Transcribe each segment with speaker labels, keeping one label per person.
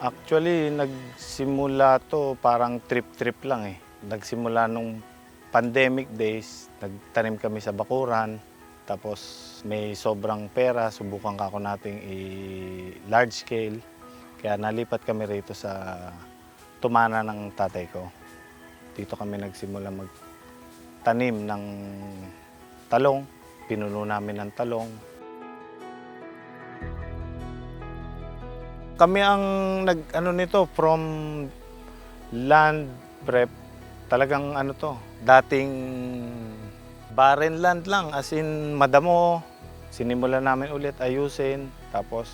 Speaker 1: Actually, nagsimula to parang trip-trip lang eh. Nagsimula nung pandemic days, nagtanim kami sa bakuran. Tapos may sobrang pera, subukan ka ako nating i-large scale. Kaya nalipat kami rito sa tumana ng tatay ko. Dito kami nagsimula magtanim ng talong. Pinuno namin ng talong. Kami ang nag ano nito from land prep talagang ano to dating barren land lang as in madamo. Sinimula namin ulit ayusin tapos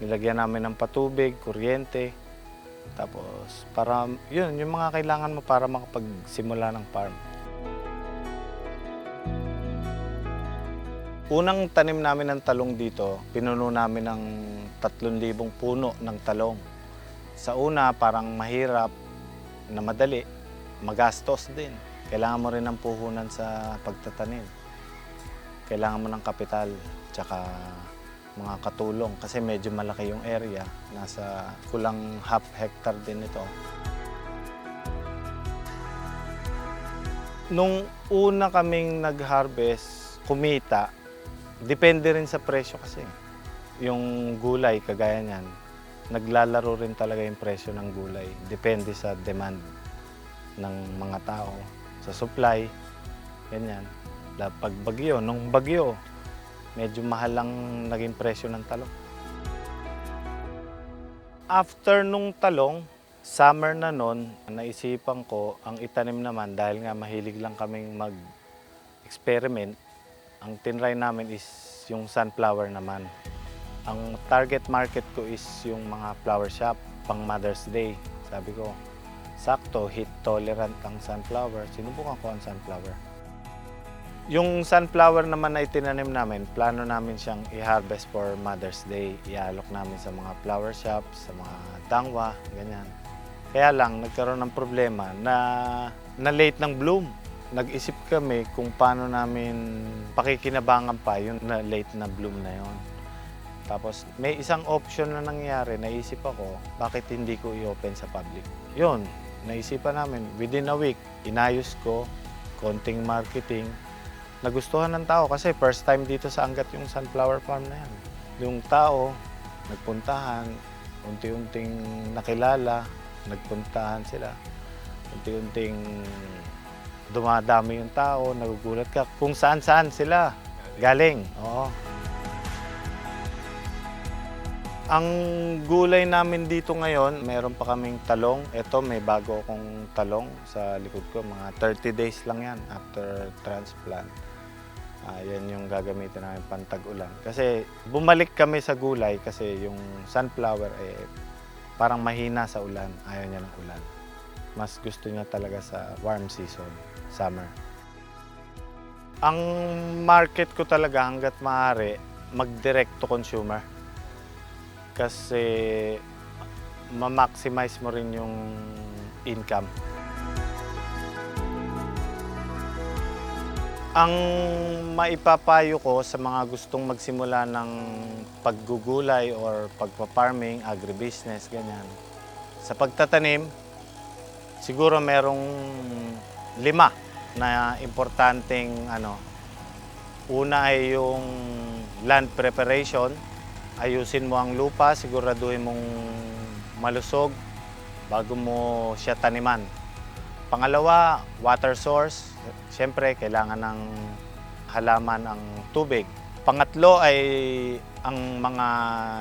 Speaker 1: nilagyan namin ng patubig kuryente tapos para yun yung mga kailangan mo para makapagsimula ng farm Unang tanim namin ng talong dito, pinuno namin ng 3,000 puno ng talong. Sa una, parang mahirap na madali, magastos din. Kailangan mo rin ng puhunan sa pagtatanim. Kailangan mo ng kapital, tsaka mga katulong kasi medyo malaki yung area. Nasa kulang half hectare din ito. Nung una kaming nag-harvest, kumita, depende rin sa presyo kasi. Yung gulay, kagaya niyan, naglalaro rin talaga yung presyo ng gulay. Depende sa demand ng mga tao, sa supply, ganyan. Pag bagyo, nung bagyo, medyo mahal lang naging presyo ng talong. After nung talong, summer na nun, naisipan ko ang itanim naman dahil nga mahilig lang kaming mag-experiment. Ang tinry namin is yung sunflower naman. Ang target market ko is yung mga flower shop pang Mother's Day. Sabi ko, sakto, heat tolerant ang sunflower. Sinubukan ko ang sunflower. Yung sunflower naman na itinanim namin, plano namin siyang i-harvest for Mother's Day. Ialok namin sa mga flower shops, sa mga dangwa, ganyan. Kaya lang, nagkaroon ng problema na, na late ng bloom. Nag-isip kami kung paano namin pakikinabangan pa yung na late na bloom na yon. Tapos may isang option na nangyari, naisip ako, bakit hindi ko i-open sa public? Yun, naisipan namin, within a week, inayos ko, konting marketing, nagustuhan ng tao kasi first time dito sa Angat yung sunflower farm na yan. Yung tao, nagpuntahan, unti-unting nakilala, nagpuntahan sila, unti-unting dumadami yung tao, nagugulat ka kung saan-saan sila galing. Oo. Ang gulay namin dito ngayon, meron pa kaming talong. Ito, may bago akong talong sa likod ko. Mga 30 days lang yan after transplant. Ah, yan yung gagamitin namin pantag-ulan. Kasi bumalik kami sa gulay kasi yung sunflower eh, parang mahina sa ulan. Ayaw niya ng ulan. Mas gusto niya talaga sa warm season, summer. Ang market ko talaga hanggat maaari, mag-direct to consumer. Kasi ma-maximize mo rin yung income. Ang maipapayo ko sa mga gustong magsimula ng paggugulay or pagpa-farming, agribusiness, ganyan. Sa pagtatanim, siguro merong lima na importanteng ano. Una ay yung land preparation. Ayusin mo ang lupa, siguraduhin mong malusog bago mo siya taniman. Pangalawa, water source. Siyempre, kailangan ng halaman ang tubig. Pangatlo ay ang mga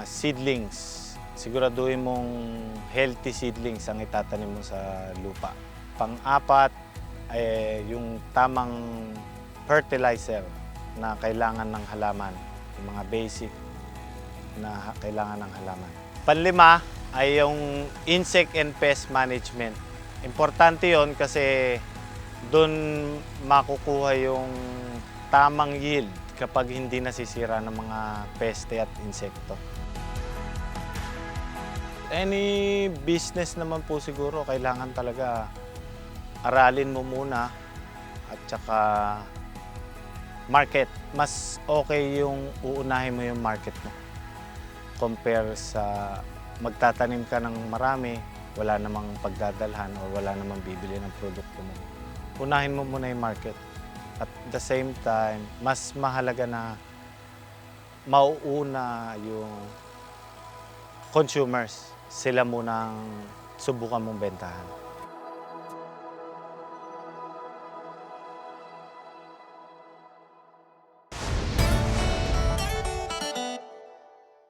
Speaker 1: seedlings. Siguraduhin mong healthy seedlings ang itatanim mo sa lupa. Pang-apat ay yung tamang fertilizer na kailangan ng halaman. Yung mga basic na kailangan ng halaman. Panlima ay yung insect and pest management. Importante yon kasi doon makukuha yung tamang yield kapag hindi nasisira ng mga peste at insekto. Any business naman po siguro kailangan talaga aralin mo muna at saka market. Mas okay yung uunahin mo yung market mo compare sa magtatanim ka ng marami, wala namang pagdadalhan o wala namang bibili ng produkto mo. Unahin mo muna yung market. At the same time, mas mahalaga na mauuna yung consumers. Sila munang subukan mong bentahan.